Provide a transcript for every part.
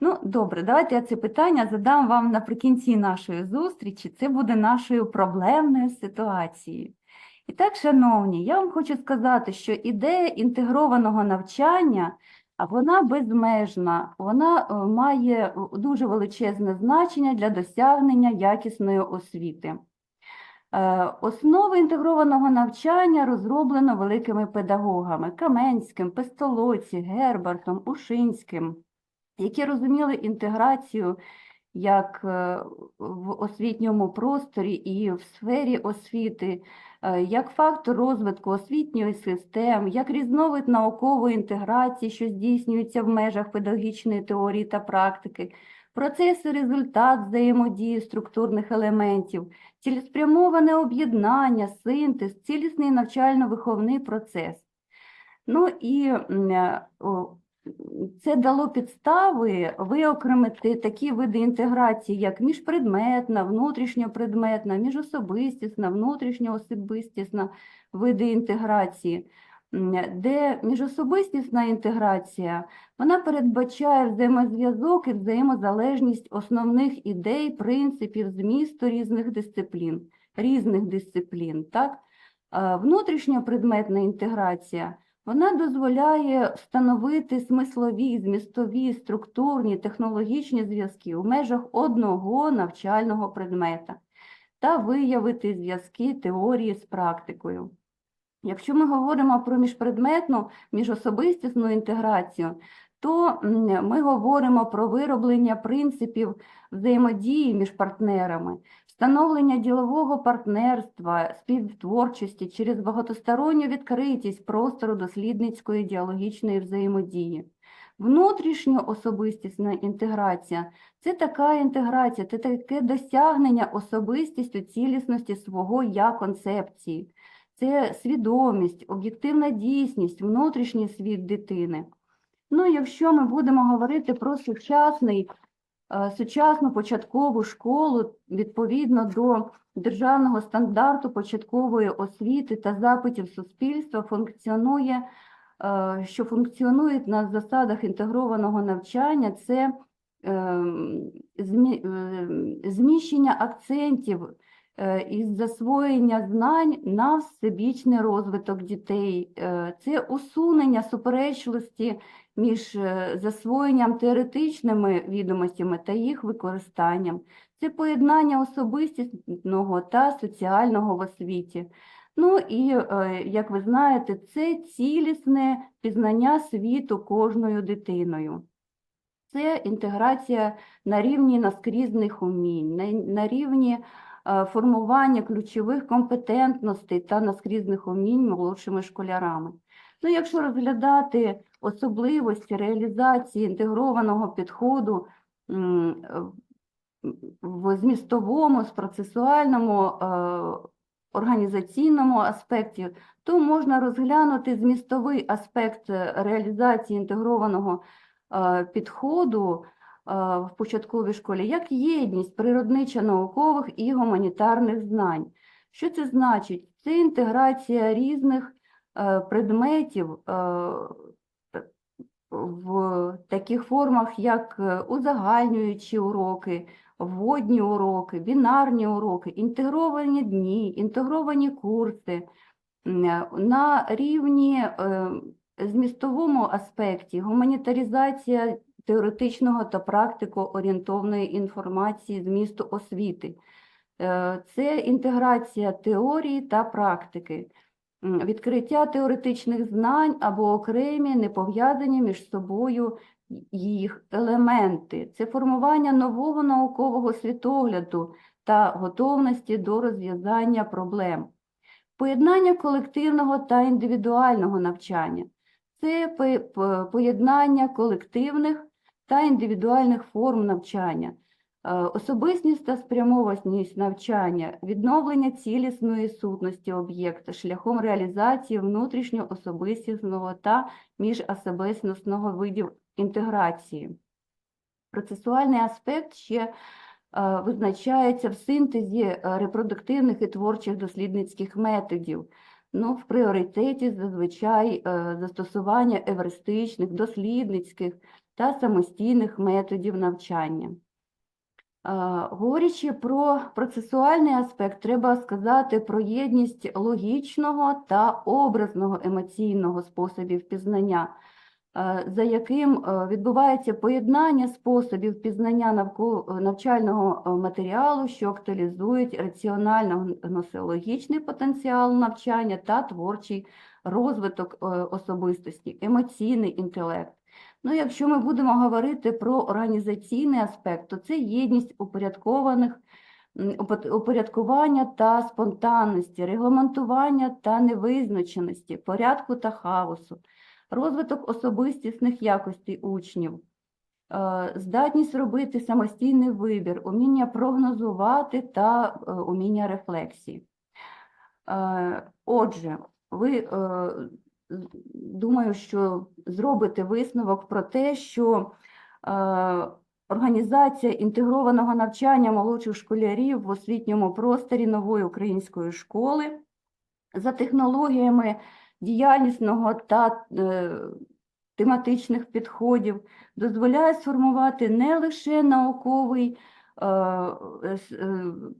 Ну, добре, давайте я це питання задам вам наприкінці нашої зустрічі. Це буде нашою проблемною ситуацією. І так, шановні, я вам хочу сказати, що ідея інтегрованого навчання, вона безмежна, вона е, має е, дуже величезне значення для досягнення якісної освіти. Е, Основи інтегрованого навчання розроблено великими педагогами Каменським, Пестолоці, Гербартом, Ушинським, які розуміли інтеграцію як е, в освітньому просторі і в сфері освіти, е, як фактор розвитку освітньої системи, як різновид наукової інтеграції, що здійснюється в межах педагогічної теорії та практики, процес і результат взаємодії структурних елементів, цілеспрямоване об'єднання, синтез, цілісний навчально-виховний процес. Ну і е, це дало підстави виокремити такі види інтеграції, як міжпредметна, внутрішньопредметна, міжособистісна, внутрішньоособистісна види інтеграції, де міжособистісна інтеграція вона передбачає взаємозв'язок і взаємозалежність основних ідей, принципів, змісту різних дисциплін, різних дисциплін. Так? Внутрішньопредметна інтеграція вона дозволяє встановити смислові, змістові, структурні, технологічні зв'язки у межах одного навчального предмета та виявити зв'язки теорії з практикою. Якщо ми говоримо про міжпредметну, міжособистісну інтеграцію, то ми говоримо про вироблення принципів взаємодії між партнерами, встановлення ділового партнерства, співтворчості через багатосторонню відкритість простору дослідницької діалогічної взаємодії. Внутрішньоособистісна інтеграція це така інтеграція, це таке досягнення особистістю цілісності свого я концепції, це свідомість, об'єктивна дійсність, внутрішній світ дитини. Ну, якщо ми будемо говорити про сучасний сучасну початкову школу відповідно до державного стандарту початкової освіти та запитів суспільства функціонує, е, що функціонують на засадах інтегрованого навчання, це ем, зміщення акцентів е, із засвоєння знань на всебічний розвиток дітей, Е, це усунення суперечливості між е, засвоєнням теоретичними відомостями та їх використанням. Це поєднання особистісного та соціального в освіті. Ну і, е, як ви знаєте, це цілісне пізнання світу кожною дитиною. Це інтеграція на рівні наскрізних умінь, на, рівні е, формування ключових компетентностей та наскрізних умінь молодшими школярами. Ну, якщо розглядати особливості реалізації інтегрованого підходу в змістовому, з процесуальному, е, організаційному аспекті, то можна розглянути змістовий аспект е, реалізації інтегрованого е, підходу в початковій школі як єдність природничо-наукових і гуманітарних знань. Що це значить? Це інтеграція різних предметів е, в таких формах, як е, узагальнюючі уроки, вводні уроки, бінарні уроки, інтегровані дні, інтегровані курси е, на рівні е, змістовому аспекті, гуманітаризація теоретичного та практико-орієнтовної інформації змісту освіти. Це інтеграція теорії та практики, відкриття теоретичних знань або окремі, не пов'язані між собою їх елементи. Це формування нового наукового світогляду та готовності до розв'язання проблем. Поєднання колективного та індивідуального навчання. Це поєднання колективних та індивідуальних форм навчання. Е, Особистість та спрямованість навчання, відновлення цілісної сутності об'єкта шляхом реалізації внутрішньоособистісного та міжособистісного видів інтеграції. Процесуальний аспект ще е, визначається в синтезі е, репродуктивних і творчих дослідницьких методів. Ну, в пріоритеті зазвичай застосування евристичних, дослідницьких та самостійних методів навчання. Е, Говорячи про процесуальний аспект, треба сказати про єдність логічного та образного емоційного способів пізнання, е, за яким е, відбувається поєднання способів пізнання навколо навчального е, матеріалу, що актуалізують раціонально-гносеологічний потенціал навчання та творчий розвиток е, особистості, емоційний інтелект. Ну, якщо ми будемо говорити про організаційний аспект, то це єдність упорядкованих упорядкування та спонтанності, регламентування та невизначеності, порядку та хаосу, розвиток особистісних якостей учнів, е, здатність робити самостійний вибір, уміння прогнозувати та е, уміння рефлексії. Е, Отже, ви думаю, що зробите висновок про те, що е, організація інтегрованого навчання молодших школярів в освітньому просторі нової української школи за технологіями діяльнісного та е, тематичних підходів дозволяє сформувати не лише науковий,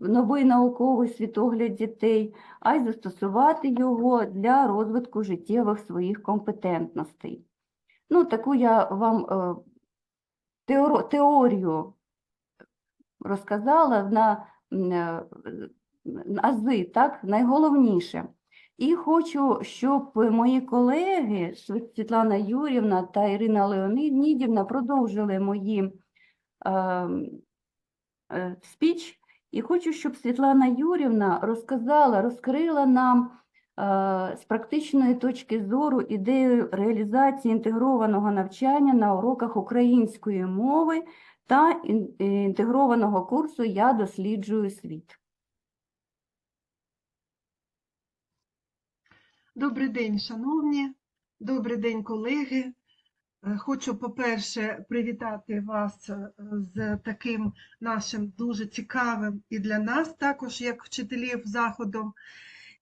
новий науковий світогляд дітей, а й застосувати його для розвитку життєвих своїх компетентностей. Ну, таку я вам е, теорію розказала на е, ази, так, найголовніше. І хочу, щоб мої колеги Світлана Юрівна та Ірина Леонідівна продовжили мої ем, е, спіч. І хочу, щоб Світлана Юрівна розказала, розкрила нам е, з практичної точки зору ідею реалізації інтегрованого навчання на уроках української мови та е, інтегрованого курсу Я досліджую світ. Добрий день, шановні, добрий день, колеги. Е, Хочу, по-перше, привітати вас е, з таким нашим дуже цікавим і для нас також, як вчителів, заходом.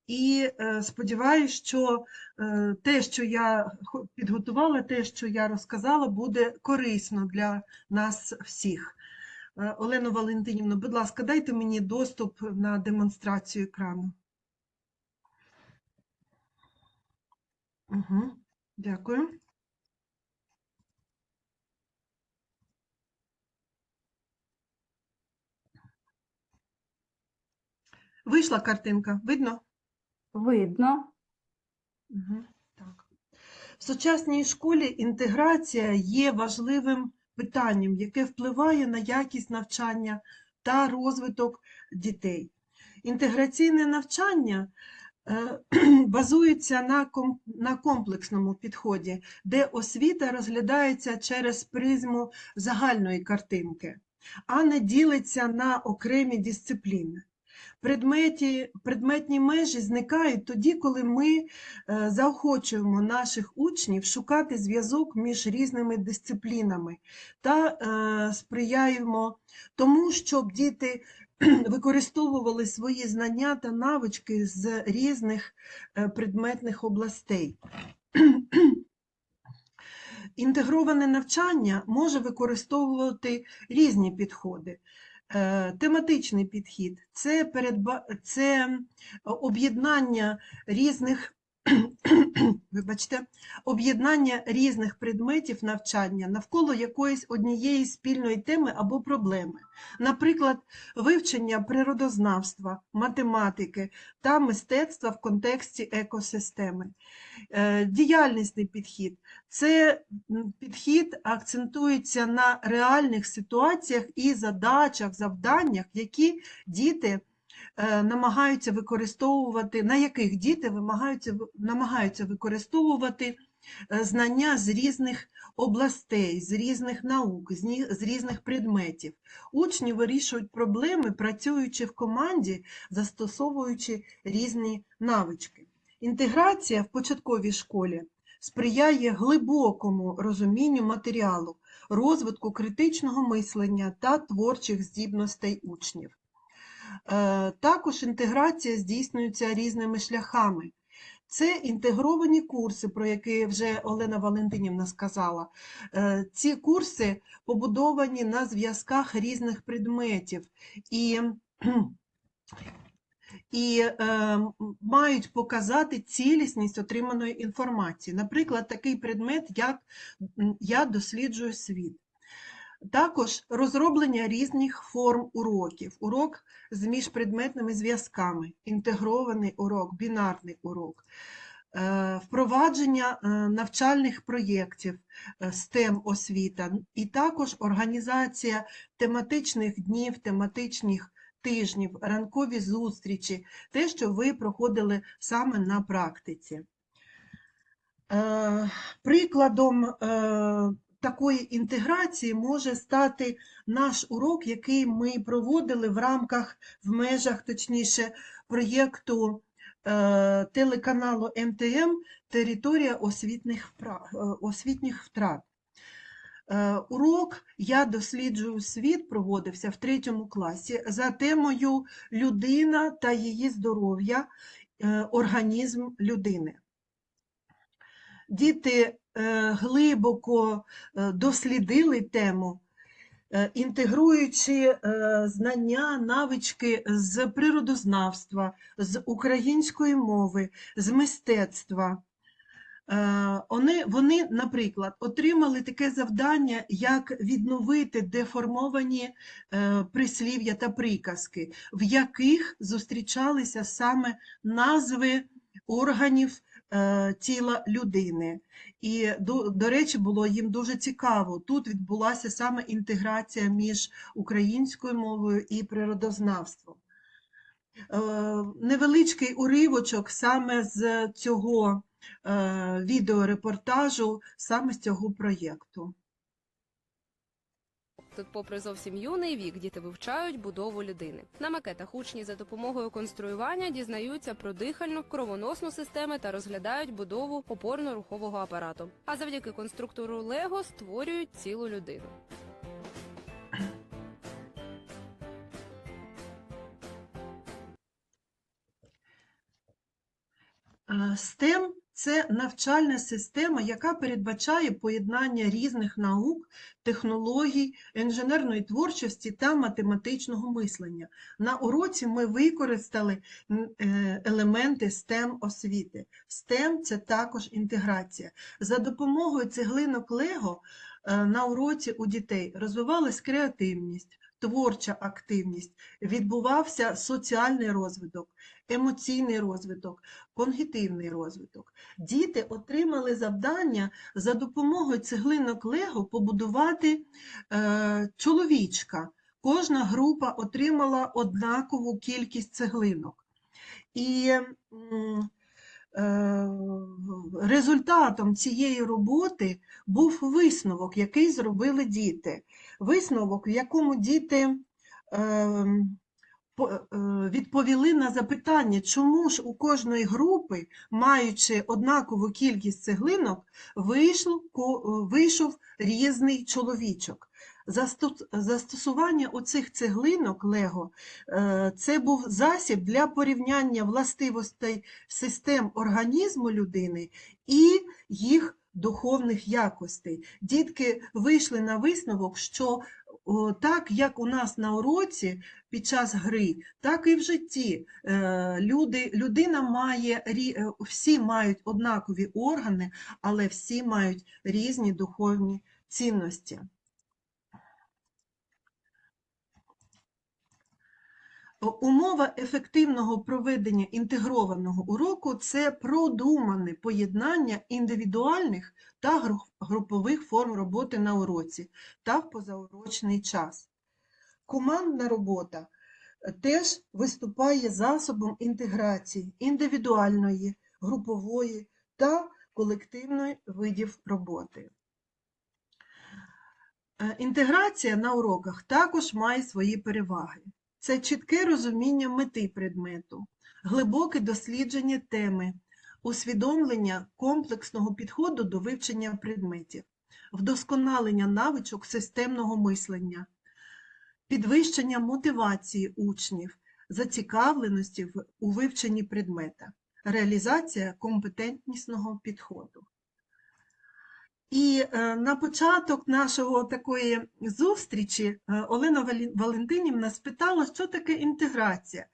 І е, сподіваюся, що те, що я підготувала, те, що я розказала, буде корисно для нас всіх. Олено Валентинівно, будь ласка, дайте мені доступ на демонстрацію екрану. Угу, дякую. Вийшла картинка, видно? Видно. Угу, так. В сучасній школі інтеграція є важливим питанням, яке впливає на якість навчання та розвиток дітей. Інтеграційне навчання е, базується на комплексному підході, де освіта розглядається через призму загальної картинки, а не ділиться на окремі дисципліни. Предметі, предметні межі зникають тоді, коли ми е, заохочуємо наших учнів шукати зв'язок між різними дисциплінами та е, сприяємо тому, щоб діти використовували свої знання та навички з різних е, предметних областей. Інтегроване навчання може використовувати різні підходи. Е, Тематичний підхід. Це, передба... це об'єднання різних, вибачте, об'єднання різних предметів навчання навколо якоїсь однієї спільної теми або проблеми. Наприклад, вивчення природознавства, математики та мистецтва в контексті екосистеми. Е, Діяльнісний підхід це підхід акцентується на реальних ситуаціях і задачах, завданнях, які діти намагаються використовувати, на яких діти вимагаються, намагаються використовувати е, знання з різних областей, з різних наук, з різних предметів. Учні вирішують проблеми, працюючи в команді, застосовуючи різні навички. Інтеграція в початковій школі сприяє глибокому розумінню матеріалу, розвитку критичного мислення та творчих здібностей учнів. Е, Також інтеграція здійснюється різними шляхами. Це інтегровані курси, про які вже Олена Валентинівна сказала. Е, Ці курси побудовані на зв'язках різних предметів і, і е, мають показати цілісність отриманої інформації. Наприклад, такий предмет, як Я досліджую світ. Також розроблення різних форм уроків, урок з міжпредметними зв'язками, інтегрований урок, бінарний урок, е, впровадження е, навчальних проєктів е, STEM освіта, і також організація тематичних днів, тематичних тижнів, ранкові зустрічі, те, що ви проходили саме на практиці. Прикладом такої інтеграції може стати наш урок, який ми проводили в рамках, в межах, точніше, проєкту е, телеканалу МТМ Територія освітніх, е, освітніх втрат. Е, Урок Я досліджую світ проводився в третьому класі за темою Людина та її здоров'я, організм людини. Діти глибоко е, дослідили тему, е, інтегруючи е, знання, навички з природознавства, з української мови, з мистецтва. Е, Вони, вони, наприклад, отримали таке завдання, як відновити деформовані е, прислів'я та приказки, в яких зустрічалися саме назви органів е, тіла людини. І, до, до речі, було їм дуже цікаво. Тут відбулася саме інтеграція між українською мовою і природознавством. Е, Невеличкий уривочок саме з цього е, відеорепортажу, саме з цього проєкту. Тут, попри зовсім юний вік, діти вивчають будову людини. На макетах учні за допомогою конструювання дізнаються про дихальну, кровоносну системи та розглядають будову опорно-рухового апарату. А завдяки конструктору Лего створюють цілу людину. Е, STEM – це навчальна система, яка передбачає поєднання різних наук, технологій, інженерної творчості та математичного мислення. На уроці ми використали е, елементи STEM освіти. STEM – це також інтеграція. За допомогою цеглинок Лего е, на уроці у дітей розвивалась креативність, творча активність, відбувався соціальний розвиток, емоційний розвиток, когнітивний розвиток. Діти отримали завдання за допомогою цеглинок Лего побудувати е, чоловічка. Кожна група отримала однакову кількість цеглинок. І результатом цієї роботи був висновок, який зробили діти. Висновок, в якому діти е, е, відповіли на запитання, чому ж у кожної групи, маючи однакову кількість цеглинок, вийшов різний чоловічок. Застос- Застосування оцих цеглинок Лего е, це був засіб для порівняння властивостей систем організму людини і їх духовних якостей. Дітки вийшли на висновок, що так як у нас на уроці під час гри, так і в житті. Е, Люди, людина має, е, всі мають однакові органи, але всі мають різні духовні цінності. О, Умова ефективного проведення інтегрованого уроку – це продумане поєднання індивідуальних та групових форм роботи на уроці та в позаурочний час. Командна робота е, теж виступає засобом інтеграції індивідуальної, групової та колективної видів роботи. Е, Інтеграція на уроках також має свої переваги. Це чітке розуміння мети предмету, глибоке дослідження теми, усвідомлення комплексного підходу до вивчення предметів, вдосконалення навичок системного мислення, підвищення мотивації учнів, зацікавленості у вивченні предмета, реалізація компетентнісного підходу. І е, на початок нашого такої зустрічі е, Олена Валентинівна спитала, що таке інтеграція.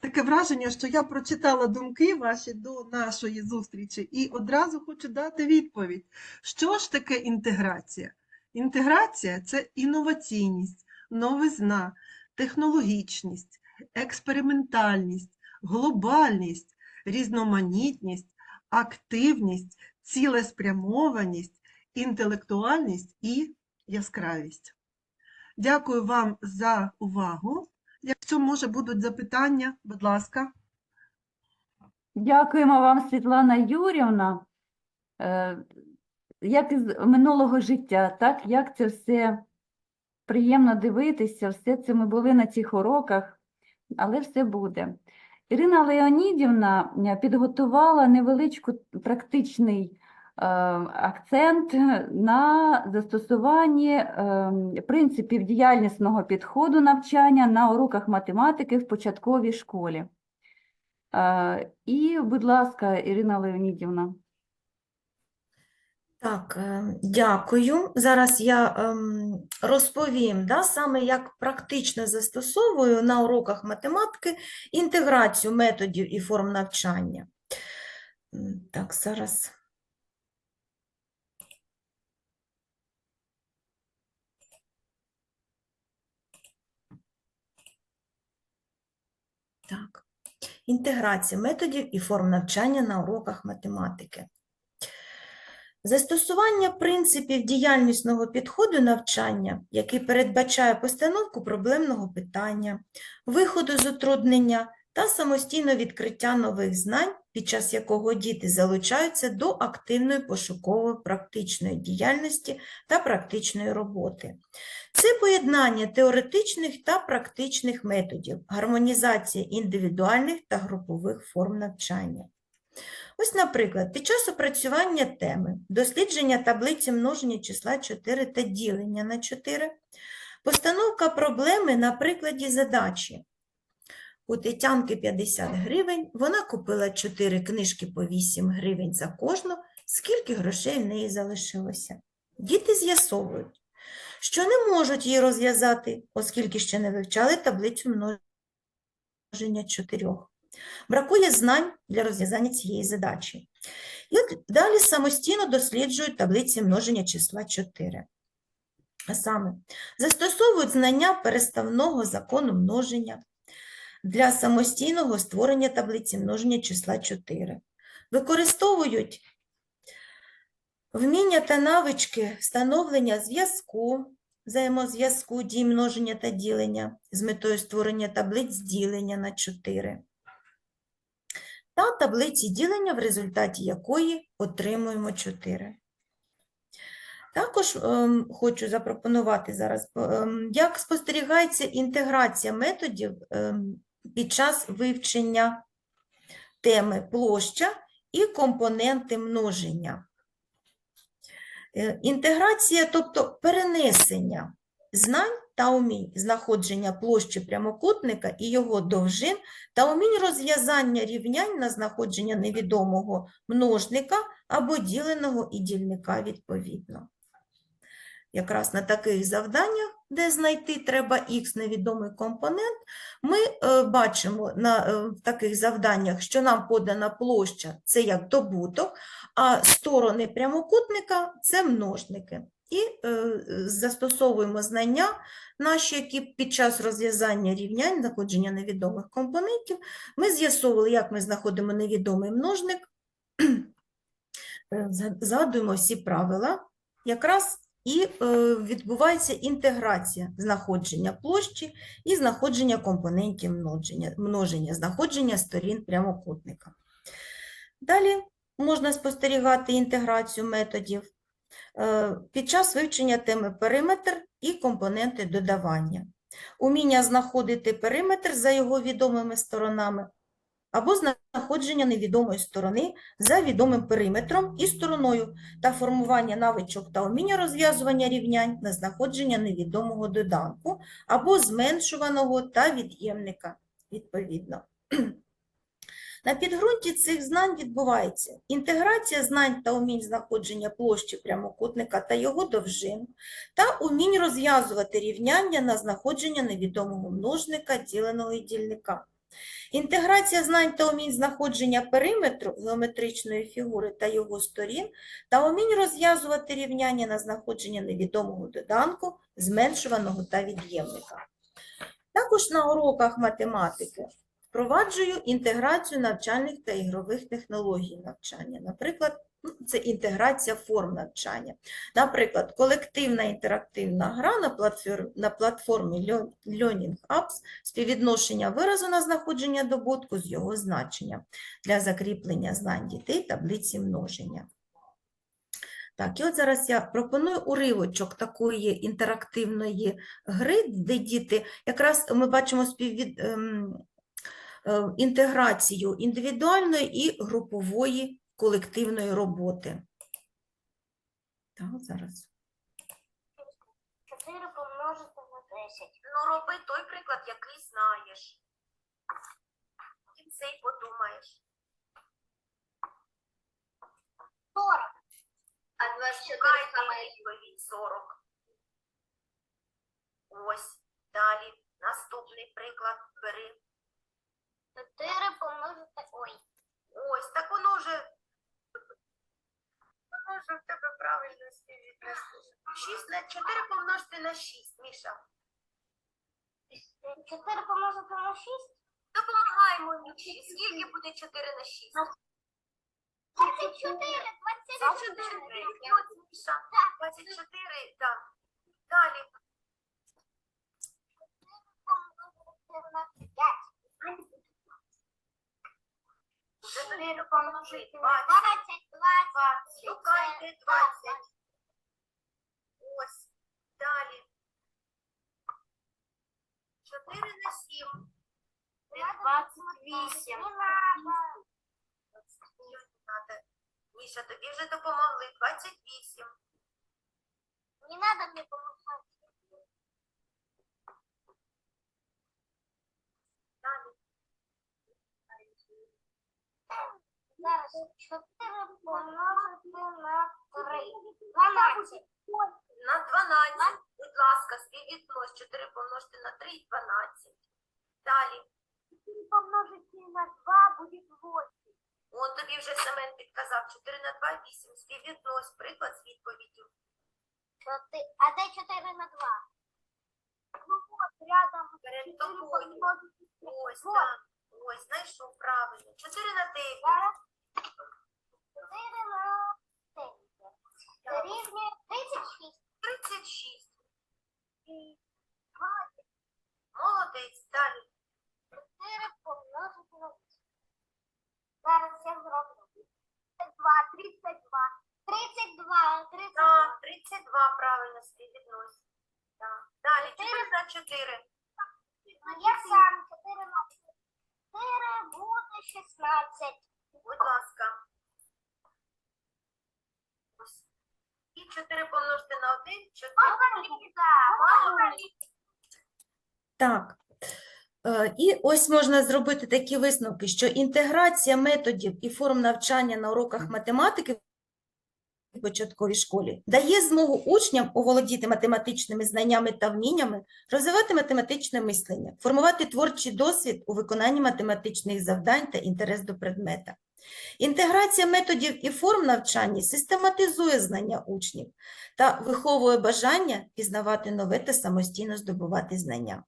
Таке враження, що я прочитала думки ваші до нашої зустрічі і одразу хочу дати відповідь. Що ж таке інтеграція? Інтеграція це інноваційність, новизна, технологічність, експериментальність, глобальність, різноманітність, активність, цілеспрямованість, інтелектуальність і яскравість. Дякую вам за увагу. Якщо може будуть запитання, будь ласка. Дякуємо вам, Світлана Юрівна. Е, Як із минулого життя, так, як це все приємно дивитися, все це ми були на цих уроках, але все буде. Ірина Леонідівна е, підготувала невеличку практичний акцент на застосуванні е, принципів діяльнісного підходу навчання на уроках математики в початковій школі. Е, І, будь ласка, Ірина Леонідівна. Так, е, дякую. Зараз я ем, розповім, да, саме як практично застосовую на уроках математики інтеграцію методів і форм навчання. Так, зараз. Так. Інтеграція методів і форм навчання на уроках математики. Застосування принципів діяльнісного підходу навчання, який передбачає постановку проблемного питання, виходу з утруднення та самостійне відкриття нових знань, під час якого діти залучаються до активної пошукової практичної діяльності та практичної роботи. Це поєднання теоретичних та практичних методів, гармонізація індивідуальних та групових форм навчання. Ось, наприклад, під час опрацювання теми дослідження таблиці множення числа 4 та ділення на 4, постановка проблеми на прикладі задачі. У Тетянки 50 гривень, вона купила 4 книжки по 8 гривень за кожну, скільки грошей в неї залишилося. Діти з'ясовують, що не можуть її розв'язати, оскільки ще не вивчали таблицю множення 4. Бракує знань для розв'язання цієї задачі. І от далі самостійно досліджують таблиці множення числа 4. А саме, застосовують знання переставного закону множення для самостійного створення таблиці множення числа 4. Використовують вміння та навички встановлення зв'язку, взаємозв'язку дій множення та ділення з метою створення таблиць ділення на 4 та таблиці ділення, в результаті якої отримуємо 4. Також ем, хочу запропонувати зараз, ем, як спостерігається інтеграція методів ем, під час вивчення теми площа і компоненти множення. Е, Інтеграція, тобто перенесення знань та умінь знаходження площі прямокутника і його довжин та умінь розв'язання рівнянь на знаходження невідомого множника або діленого і дільника відповідно. Якраз на таких завданнях, де знайти треба х невідомий компонент, ми е, бачимо на е, таких завданнях, що нам подана площа це як добуток, а сторони прямокутника це множники. І е, застосовуємо знання наші, які під час розв'язання рівнянь, знаходження невідомих компонентів, ми з'ясовували, як ми знаходимо невідомий множник, згадуємо всі правила, якраз і е, відбувається інтеграція знаходження площі і знаходження компонентів множення, множення, знаходження сторін прямокутника. Далі можна спостерігати інтеграцію методів е, під час вивчення теми периметр і компоненти додавання. Уміння знаходити периметр за його відомими сторонами або знаходження невідомої сторони за відомим периметром і стороною та формування навичок та уміння розв'язування рівнянь на знаходження невідомого доданку або зменшуваного та від'ємника відповідно. На підґрунті цих знань відбувається інтеграція знань та умінь знаходження площі прямокутника та його довжин, та умінь розв'язувати рівняння на знаходження невідомого множника діленого і дільника. Інтеграція знань та умінь знаходження периметру геометричної фігури та його сторін та умінь розв'язувати рівняння на знаходження невідомого доданку, зменшуваного та від'ємника. Також на уроках математики впроваджую інтеграцію навчальних та ігрових технологій навчання. Наприклад, ну, це інтеграція форм навчання. Наприклад, колективна інтерактивна гра на платформі, на платформі Learning Apps співвідношення виразу на знаходження добутку з його значенням для закріплення знань дітей таблиці множення. Так, і от зараз я пропоную уривочок такої інтерактивної гри, де діти, якраз ми бачимо співвід, ем, інтеграцію індивідуальної і групової колективної роботи. Так, зараз. 4 помножити на 10. Ну, роби той приклад, який знаєш. І цей подумаєш. 40. А 24 саме відповідь 40. Ось. Далі. Наступний приклад бери. 4 помножити. Ой. Ось, так воно вже. Воно вже в тебе правильно співвідноситься. 6 на 4 помножити на 6, Міша. 4 помножити на 6. Допомагаємо Міші. Скільки буде 4 на 6? 24. 24. 24. Ось, Міша. 24, так. Далі. помножити на 4 помножити 20. 20. 20. Шукайте 20. Ось. Далі. 4 на 7. Це 28. Не надо. Надо. Міша, тобі вже допомогли. 28. Не надо мне помогать. Зараз 4 помножити на 3. 12. На 12. Будь ласка, співвіднось. 4 помножити на 3 і 12. Далі. 4 помножити на 2 буде 8. Он тобі вже Семен підказав. 4 на 2 – 8. Співвіднось. Приклад з відповіддю. А де 4 на 2? Ну вот, рядом. Перед тобою. Ось, так. Ось, знайшов правильно. 4 на 9. Зараз 4 на 9. Дорівнює 36. 36. І 20. Молодець. Далі. 4 помножити на 8. Зараз я зроблю. 32, 32. 32, 32. Так, 32 правильно співвіднось. Так. Далі. 4 на 4. Я сам 4 на 4 буде 16. Будь ласка. Ось. І 4 помножити на 1 – 4. Мало Ліза, мало Ліза. Так. Е, І ось можна зробити такі висновки, що інтеграція методів і форм навчання на уроках математики в початковій школі дає змогу учням оволодіти математичними знаннями та вміннями, розвивати математичне мислення, формувати творчий досвід у виконанні математичних завдань та інтерес до предмета. Інтеграція методів і форм навчання систематизує знання учнів та виховує бажання пізнавати нове та самостійно здобувати знання.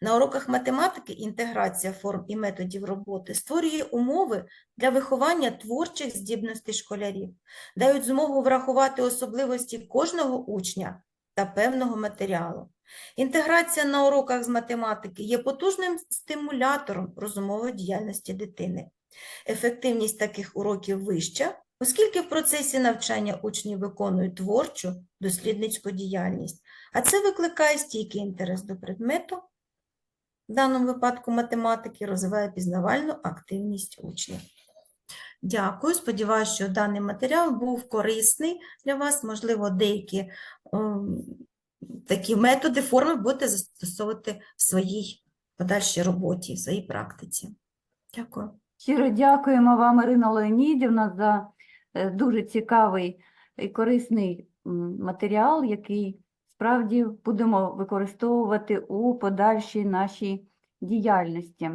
На уроках математики інтеграція форм і методів роботи створює умови для виховання творчих здібностей школярів, дають змогу врахувати особливості кожного учня та певного матеріалу. Інтеграція на уроках з математики є потужним стимулятором розумової діяльності дитини. Ефективність таких уроків вища, оскільки в процесі навчання учні виконують творчу дослідницьку діяльність, а це викликає стійкий інтерес до предмету, в даному випадку математики, розвиває пізнавальну активність учнів. Дякую. Сподіваюся, що даний матеріал був корисний для вас. Можливо, деякі ем, такі методи, форми будете застосовувати в своїй подальшій роботі, в своїй практиці. Дякую. Щиро дякуємо вам, Ірина Леонідівна, за е, дуже цікавий і корисний матеріал, який справді будемо використовувати у подальшій нашій діяльності.